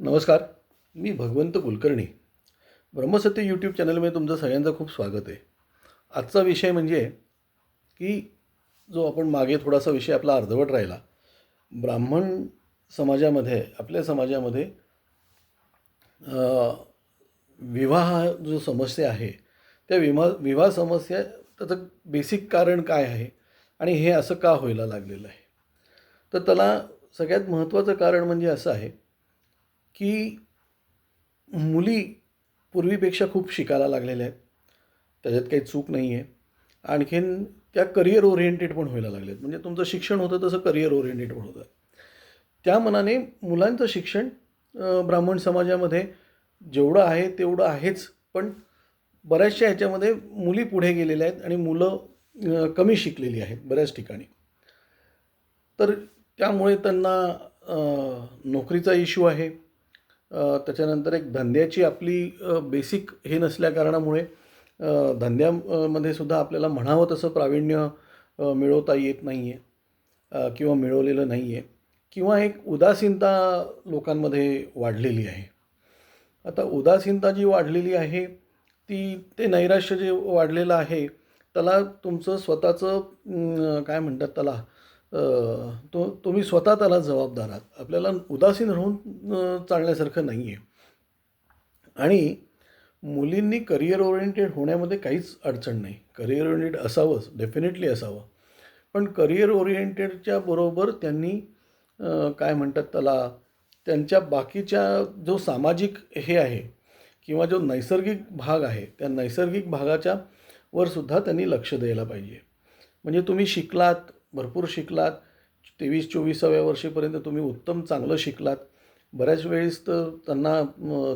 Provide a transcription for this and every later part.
नमस्कार मी भगवंत कुलकर्णी. ब्रह्मसत्य यूट्यूब चॅनलमध्ये तुमचं सगळ्यांचं खूप स्वागत आहे. आजचा विषय म्हणजे की जो आपण मागे थोडासा विषय आपला अर्धवट राहिला ब्राह्मण समाजामध्ये आपल्या समाजामध्ये विवाह जो समस्या आहे त्या विमा विवाह समस्या त्याचं बेसिक कारण काय आहे आणि हे असं का व्हायला लागलेलं आहे? तर त्याला सगळ्यात महत्त्वाचं कारण म्हणजे असं आहे की मुली पूर्वीपेक्षा खूप शिकायला लागलेल्या आहेत. त्याच्यात काही चूक नाही आहे आणखीन त्या करिअर ओरिएंटेड पण व्हायला लागल्या आहेत म्हणजे तुमचं शिक्षण होतं तसं करिअर ओरिएंटेड पण होतं. त्या मनाने मुलांचं शिक्षण ब्राह्मण समाजामध्ये जेवढं आहे तेवढं आहेच. पण बऱ्याचशा ह्याच्यामध्ये मुली पुढे गेलेल्या आहेत आणि मुलं कमी शिकलेली आहेत बऱ्याच ठिकाणी. तर त्यामुळे त्यांना नोकरीचा इश्यू आहे. त्याच्यानंतर एक धंद्याची आपली बेसिक हे नसल्या कारणामुळे धंद्यामध्ये सुद्धा आपल्याला म्हणावं तसं प्रावीण्य मिळवता येत नाही आहे किंवा मिळवलेलं नाही आहे किंवा एक उदासीनता लोकांमध्ये वाढलेली आहे. आता उदासीनता जी वाढलेली आहे ती ते नैराश्य जे वाढलेलं आहे त्याला तुमचं स्वतःचं काय म्हणतात त्याला तो तुम्ही स्वतः त्याला जबाबदार आहात. आपल्याला उदासीन राहून चालण्यासारखं नाही आहे आणि मुलींनी करिअर ओरिएंटेड होण्यामध्ये काहीच अडचण नाही. करिअर ओरिएंटेड असावंच डेफिनेटली असावं. पण करिअर ओरिएंटेडच्या बरोबर त्यांनी काय म्हणतात त्याला त्यांच्या बाकीच्या जो सामाजिक हे आहे किंवा जो नैसर्गिक भाग आहे त्या नैसर्गिक भागाच्या वर सुद्धा त्यांनी लक्ष द्यायला पाहिजे. म्हणजे तुम्ही शिकलात भरपूर शिकलात. तेवीस चोवीसाव्या वर्षीपर्यंत तुम्ही उत्तम चांगलं शिकलात. बऱ्याच वेळेस तर त्यांना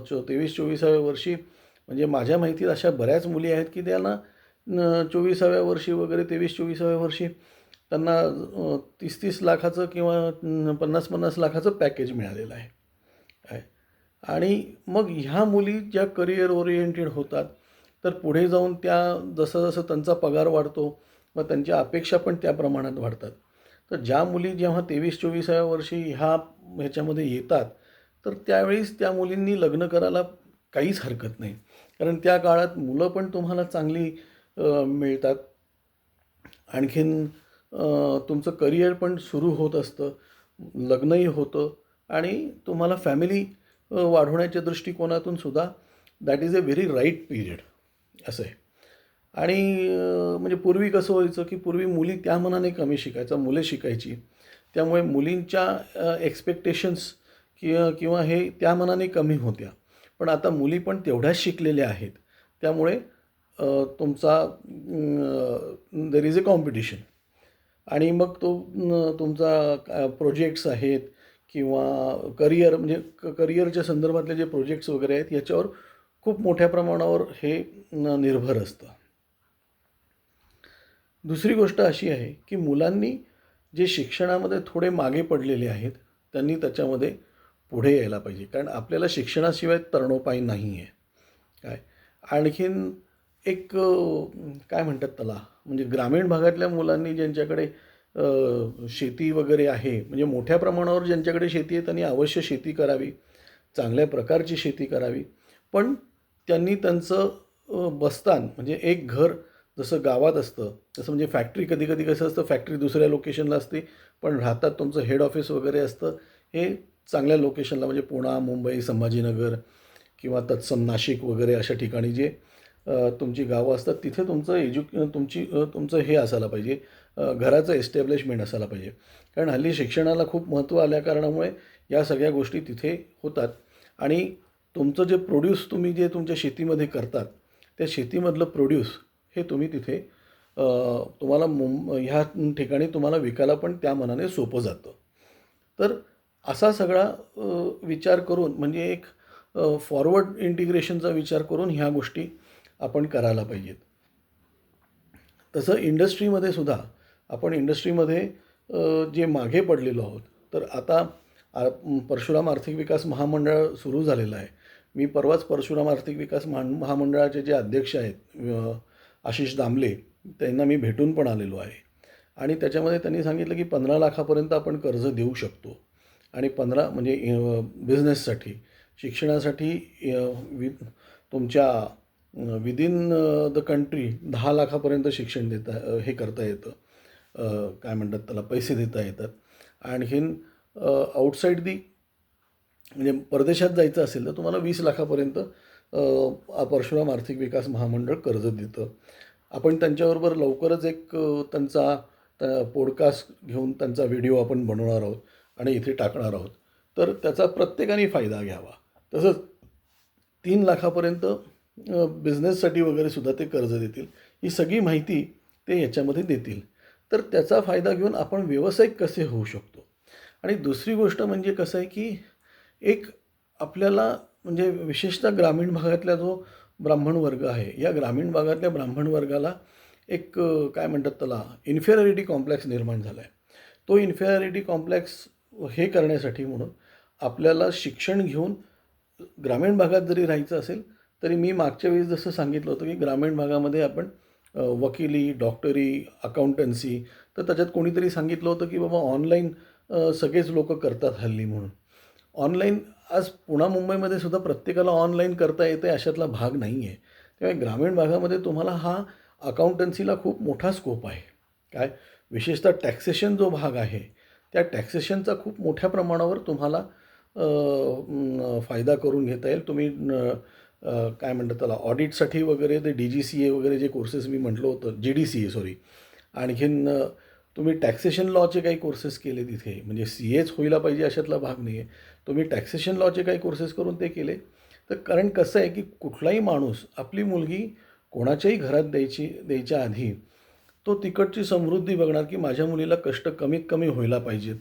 चो तेवीस चोवीसाव्या वर्षी म्हणजे माझ्या माहितीत अशा बऱ्याच मुली आहेत की त्यांना चोवीसाव्या वर्षी वगैरे तेवीस चोवीसाव्या वर्षी त्यांना तीस तीस लाखाचं किंवा पन्नास पन्नास लाखाचं पॅकेज मिळालेलं आहे. आहे. आणि मग ह्या मुली ज्या करिअर ओरिएंटेड होतात तर पुढे जाऊन त्या जसं जसं त्यांचा पगार वाढतो व त्यांच्या अपेक्षा पण त्या प्रमाणात वाढतात. तर ज्या मुली जेव्हा तेवीस चोवीसाव्या वर्षी ह्या ह्याच्यामध्ये येतात तर त्यावेळीस त्या मुलींनी लग्न करायला काहीच हरकत नाही. कारण त्या काळात मुलं पण तुम्हाला चांगली मिळतात. आणखीन तुमचं करिअर पण सुरू होत असतं लग्नही होतं आणि तुम्हाला फॅमिली वाढवण्याच्या दृष्टिकोनातून सुद्धा that is a very right period असं आहे. आणि म्हणजे पूर्वी कसं व्हायचं की पूर्वी मुली त्या मनाने कमी शिकायचा मुले शिकायची. त्यामुळे मुलींच्या एक्सपेक्टेशन्स किंवा किंवा हे त्या मनाने कमी होत्या. पण आता मुली पण तेवढ्याच शिकलेल्या आहेत. त्यामुळे तुमचा देर इज अ कॉम्पिटिशन आणि मग तो तुमचा प्रोजेक्ट्स आहेत किंवा करिअर म्हणजे क करिअरच्या संदर्भातले जे प्रोजेक्ट्स वगैरे आहेत याच्यावर खूप मोठ्या प्रमाणावर हे निर्भर असतं. दुसरी गोष्ट अशी आहे की मुलांनी जे शिक्षणामध्ये थोडे मागे पडलेले आहेत त्यांनी त्याच्यामध्ये पुढे यायला पाहिजे. कारण आपल्याला शिक्षणाशिवाय तरणोपाय नाही आहे काय? आणखीन एक काय म्हणतात त्याला? म्हणजे ग्रामीण भागातल्या मुलांनी ज्यांच्याकडे शेती वगैरे आहे म्हणजे मोठ्या प्रमाणावर ज्यांच्याकडे शेती आहे त्यांनी अवश्य शेती करावी. चांगल्या प्रकारची शेती करावी. पण त्यांनी त्यांचं बस्तान म्हणजे एक घर जसं गावात असतं तसं म्हणजे फॅक्टरी कधी कधी कसं असतं फॅक्टरी दुसऱ्या लोकेशनला असते पण राहतात तुमचं हेड ऑफिस वगैरे असतं हे चांगल्या लोकेशनला म्हणजे पुणा मुंबई संभाजीनगर किंवा तत्सम नाशिक वगैरे अशा ठिकाणी जे तुमची गावं असतात तिथे तुमचं एज्यु तुमची तुमचं हे असायला पाहिजे घराचं एस्टॅब्लिशमेंट असायला पाहिजे. कारण हल्ली शिक्षणाला खूप महत्त्व आल्या कारणामुळे या सगळ्या गोष्टी तिथे होतात. आणि तुमचं जे प्रोड्यूस तुम्ही जे तुमच्या शेतीमध्ये करतात त्या शेतीमधलं प्रोड्यूस हे तुम्ही तिथे तुम्हाला मुं ह्या ठिकाणी तुम्हाला विकायला पण त्या मनाने सोपं जातं. तर असा सगळा विचार करून म्हणजे एक फॉरवर्ड इंटिग्रेशनचा विचार करून ह्या गोष्टी आपण करायला पाहिजेत. तसं इंडस्ट्रीमध्ये सुद्धा आपण इंडस्ट्रीमध्ये जे मागे पडलेलो आहोत तर आता आ परशुराम आर्थिक विकास महामंडळ सुरू झालेलं आहे. मी परवाच परशुराम आर्थिक विकास महा महामंडळाचे जे अध्यक्ष आहेत आशिष दामले त्यांना मी भेटून पण आलेलो आहे. आणि त्याच्यामध्ये त्यांनी सांगितलं की पंधरा लाखापर्यंत आपण कर्ज देऊ शकतो. आणि पंधरा म्हणजे बिझनेससाठी शिक्षणासाठी वि तुमच्या विदिन द कंट्री दहा लाखापर्यंत शिक्षण देता हे करता येतं. काय म्हणतात त्याला पैसे देता येतात. आणखीन आउटसाईड दी म्हणजे परदेशात जायचं असेल तर तुम्हाला वीस लाखापर्यंत परशुराम आर्थिक विकास महामंडळ कर्ज देतं. आपण त्यांच्याबरोबर लवकरच एक त्यांचा त्यांचा पॉडकास्ट घेऊन त्यांचा व्हिडिओ आपण बनवणार आहोत आणि इथे टाकणार आहोत. तर त्याचा प्रत्येकाने फायदा घ्यावा. तसंच तीन लाखापर्यंत बिझनेससाठी वगैरे सुद्धा ते कर्ज देतील. ही सगळी माहिती ते याच्यामध्ये देतील. तर त्याचा फायदा घेऊन आपण व्यावसायिक कसे होऊ शकतो? आणि दुसरी गोष्ट म्हणजे कसं आहे की एक आपल्याला म्हणजे विशेषतः ग्रामीण भागातला जो ब्राह्मण वर्ग आहे या ग्रामीण भागातल्या ब्राह्मण वर्गाला एक काय म्हणतात त्याला इन्फेरिटी कॉम्प्लेक्स निर्माण झाला आहे तो इन्फेरिटी कॉम्प्लेक्स हे करण्यासाठी म्हणून आपल्याला शिक्षण घेऊन ग्रामीण भागात जरी राहायचं असेल तरी मी मागच्या वेळेस जसं सांगितलं होतं की ग्रामीण भागामध्ये आपण वकिली डॉक्टरी अकाउंटन्सी तर त्याच्यात कोणीतरी सांगितलं होतं की बाबा ऑनलाईन सगळेच लोक करतात हल्ली म्हणून. ऑनलाईन आज पुणा मुंबईमध्ये सुद्धा प्रत्येकाला ऑनलाईन करता येते अशातला भाग नाही आहे त्यामुळे ग्रामीण भागामध्ये तुम्हाला हा अकाउंटन्सीला खूप मोठा स्कोप आहे. काय? विशेषतः टॅक्सेशन जो भाग आहे त्या टॅक्सेशनचा खूप मोठ्या प्रमाणावर तुम्हाला फायदा करून घेता येईल. तुम्ही काय म्हणतात त्याला ऑडिटसाठी वगैरे ते डी जी सी ए वगैरे जे कोर्सेस मी म्हटलं होतं G D C A sorry आणखीन तुम्ही टॅक्सेशन लॉचे काही कोर्सेस केले तिथे म्हणजे सी एच होईला पाहिजे अशातला भाग नाही आहे तुम्ही टॅक्सेशन लॉचे काही कोर्सेस करून ते केले. तर कारण कसं आहे की कुठलाही माणूस आपली मुलगी कोणाच्याही घरात द्यायची द्यायच्या आधी तो तिकडची समृद्धी बघणार की माझ्या मुलीला कष्ट कमीत कमी व्हायला पाहिजेत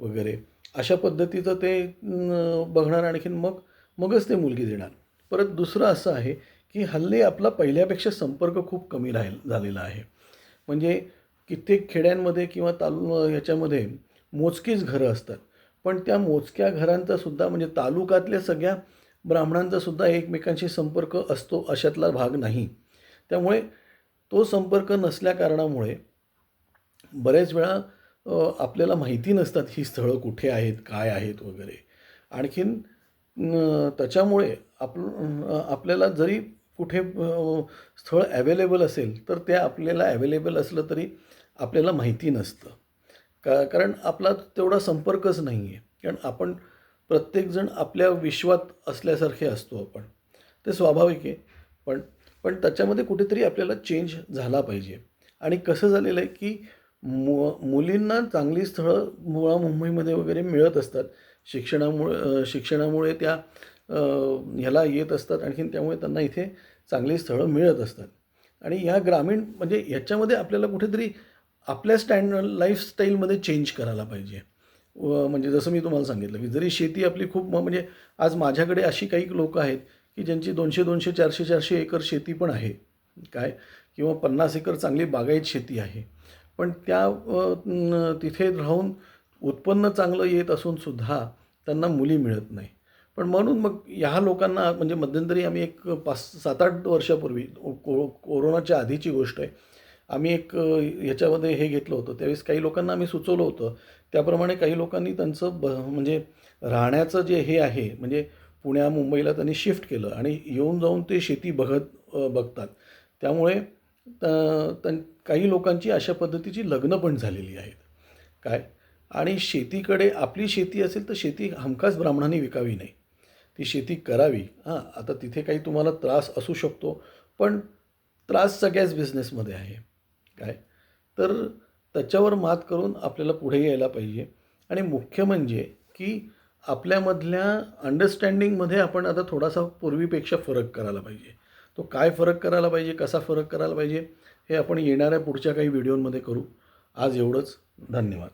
वगैरे. अशा पद्धतीचं ते बघणार आणखीन मग मगच ते मुलगी देणार. परत दुसरं असं आहे की हल्ली आपला पहिल्यापेक्षा संपर्क खूप कमी राहील झालेला आहे. म्हणजे कित्येक खेड्यांमध्ये किंवा तालु ह्याच्यामध्ये मोजकीच घरं असतात. पण त्या मोजक्या घरांचा सुद्धा म्हणजे तालुक्यातल्या सगळ्या ब्राह्मणांचा सुद्धा एकमेकांशी संपर्क असतो अशातला भाग नाही. त्यामुळे तो संपर्क नसल्या कारणामुळे बरेच वेळा आपल्याला माहिती नसतात ही स्थळं कुठे आहेत काय आहेत वगैरे. आणखीन त्याच्यामुळे आप आपल्याला जरी कुठे स्थळ ॲवेलेबल असेल तर ते आपल्याला ॲवेलेबल असलं तरी आपल्याला माहिती नसतं. का कारण आपला तेवढा संपर्कच नाही आहे कारण आपण प्रत्येकजण आपल्या विश्वात असल्यासारखे असतो आपण. ते स्वाभाविक आहे. पण पण त्याच्यामध्ये कुठेतरी आपल्याला चेंज झाला पाहिजे. आणि कसं झालेलं आहे की मु मुलींना चांगली स्थळं मुळा मुंबईमध्ये वगैरे मिळत असतात. शिक्षणामुळे शिक्षणामुळे त्या ह्याला येत असतात आणखीन त्यामुळे त्यांना इथे चांगली स्थळं मिळत असतात. आणि ह्या ग्रामीण म्हणजे ह्याच्यामध्ये आपल्याला कुठेतरी आपल्या स्टँड लाईफस्टाईलमध्ये चेंज करायला पाहिजे. व म्हणजे जसं मी तुम्हाला सांगितलं की जरी शेती आपली खूप म- म्हणजे आज माझ्याकडे अशी काही लोकं आहेत की ज्यांची दोनशे दोनशे चारशे चारशे एकर शेती पण आहे. काय? किंवा पन्नास एकर चांगली बागायत शेती आहे. पण त्या तिथे राहून उत्पन्न चांगलं येत असून सुद्धा त्यांना मुली मिळत नाही. पण म्हणून मग ह्या लोकांना म्हणजे मध्यंतरी आम्ही एक पाच सात आठ वर्षापूर्वी को कोरोनाच्या आधीची गोष्ट आहे आम्ही एक याच्यामध्ये ह्याच्यामध्ये हे घेतलं होतं. त्यावेळेस काही लोकांना आम्ही सुचवलं होतं. त्याप्रमाणे काही लोकांनी त्यांचं ब म्हणजे राहण्याचं जे हे आहे म्हणजे पुण्या मुंबईला त्यांनी शिफ्ट केलं आणि येऊन जाऊन ते शेती बघत बघतात. त्यामुळे त- तन काही लोकांची अशा पद्धतीची लग्न पण झालेली आहेत. काय? आणि शेतीकडे आपली शेती असेल तर शेती हमखास ब्राह्मणांनी विकावी नाही. ती शेती करावी. हां आता तिथे काही तुम्हाला त्रास असू शकतो पण त्रास सगळ्याच बिझनेसमध्ये आहे. काय? तर त्याच्यावर मात करून आपल्याला पुढे यायला पाहिजे. आणि मुख्य म्हणजे की आपल्यामधल्या अंडरस्टँडिंगमध्ये आपण आता थोडासा पूर्वीपेक्षा फरक करायला पाहिजे. तो काय फरक करायला पाहिजे? कसा फरक करायला पाहिजे? हे आपण येणाऱ्या पुढच्या काही व्हिडिओमध्ये करू. आज एवढंच. धन्यवाद.